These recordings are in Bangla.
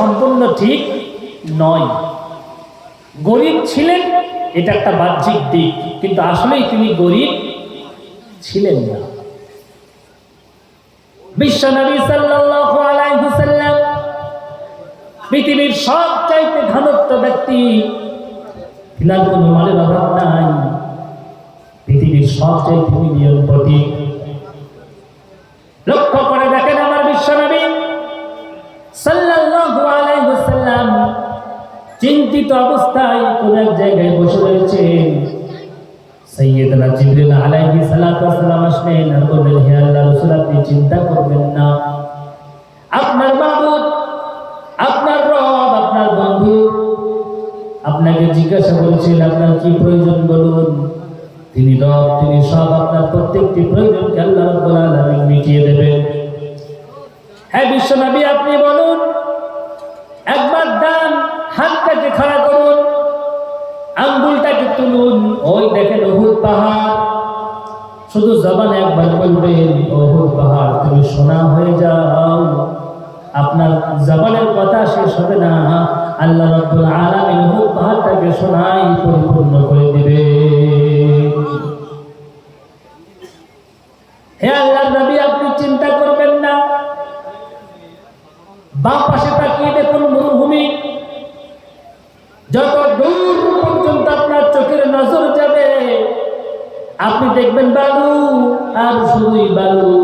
সম্পূর্ণ ঠিক নয়। গরিব ছিলেন, এটা একটা বাহ্যিক দিক, কিন্তু আসলেই তিনি গরিব ছিলেন না। বিশ্বনবী সাল্লাল্লাহু আলাইহি সাল্লাম পৃথিবীর সবচাইতে ধনত্ব ব্যক্তি তিনার কোনো মালের অভাব নাই। পৃথিবীর সবচাইতে মিলিয়নপতি লক্ষ্য চিন্তিত অবস্থায় কোন এক জায়গায় বসে রয়েছেন সৈয়দনা জিবরিল আলাইহি সালাতু ওয়াসালাম আসলেন, আর বললেন হে আল্লাহ রাসূল, আপনি চিন্তা করবেন না। আপনার মাবুদ আপনার রব, আপনার বন্ধু, আপনাকে জিজ্ঞাসা করেছেন, আপনার কি প্রয়োজন বলুন? তিনি রব, তিনি সব, আপনার প্রত্যেকটি প্রয়োজনকে আল্লাহ রাব্বুল আলামিন মিটিয়ে দেবেন। হ্যাঁ বিশ্বনবী আপনি বলুন তুলুন ওই দেখেন অহুদ পাহাড়। শুধু জবান একবার বলবেন অহুদ পাহাড়, তুমি সোনা হয়ে যাও। আপনার জবানের কথা শেষ হবে না। আল্লাহ রাব্বুল আলামিন অহুদ পাহাড়টাকে সোনায় পরিপূর্ণ করে দিবে। হে আল্লাহর নবী, আপনি চিন্তা করবেন না। বাম আপনি দেখবেন বালু, আর শুধুই বালু।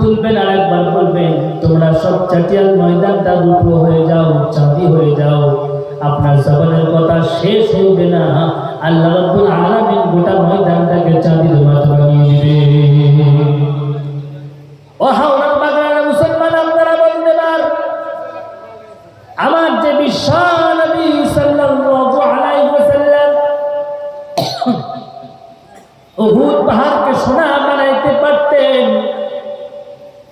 তুলবেন বলবেন, তোমরা সব হয়ে যাও হয়ে যাও। আপনার কথা শেষ না। আল্লাহ আলামিন গোটা ময়দানটাকে চাঁদির মাঠ বানিয়ে দিবে উহুদ পাহাড়কে সোনা বানাইতে পারতেন।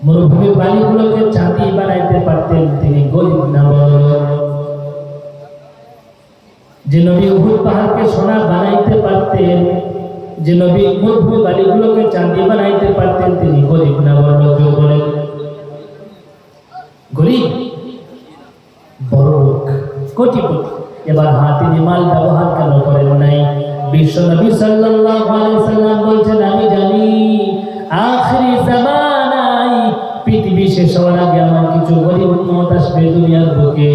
মরুভূমির বালিগুলোকে চাঁদি বানাইতে পারতেন তিনি গরিব না যে নবী উহুদ পাহাড়কে সোনা বানাইতে পারতেন, যে নবী মরুভূমি বালিগুলোকে চাঁদি বানাইতে পারতেন, তিনি গরিব না জোর বলেন গরিব বড় লোক কোটিপতি। এবার হাতে মাল ব্যবহার কেন করেন নাই? বিশ্ব নবী সাল্লাল্লাহু আলাইহি সাল্লাম বলছেন, আমি জানি, আখরি জামানায় পৃথিবী শেষ হওয়ার আগে আমার কিছু গরিব উম্মত আসবে দুনিয়ার বুকে।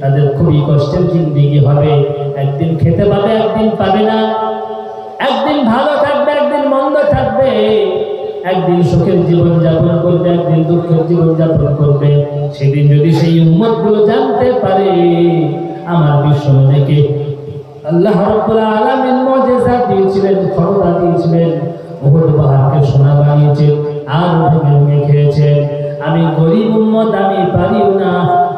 তাদের খুবই কষ্টের জিন্দিগি হবে। একদিন খেতে পাবে, একদিন পাবে না। একদিন ভালো থাকবে, একদিন মন্দ থাকবে। একদিন সুখের জীবন যাপন করবে, একদিন দুঃখের জীবন যাপন করবে। সেদিন যদি সেই উম্মতগুলো জানতে পারে, আমার বিশ্ব থেকে আল্লাহ রাব্বুল আলামিন মুজিজা দিয়েছিলেন ক্ষমতা দিয়েছিলেন, উহুদ পাহাড়কে সোনা বানিয়েছেন আর ভেঙে খেয়েছেন আমি গরিব উম্মত, আমি পারিও না,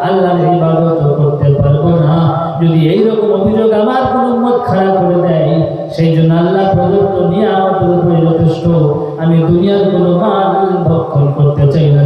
আল্লাহর ইবাদত করতে পারব না। যদি এইরকম অভিযোগ আমার কোন উম্মত খারাপ করে দেয় সেই জন্য আল্লাহ প্রদত্ত নিয়ে আমাদের উপরে যথেষ্ট। আমি দুনিয়ার কোনো মাল ভক্ষণ করতে চাই না।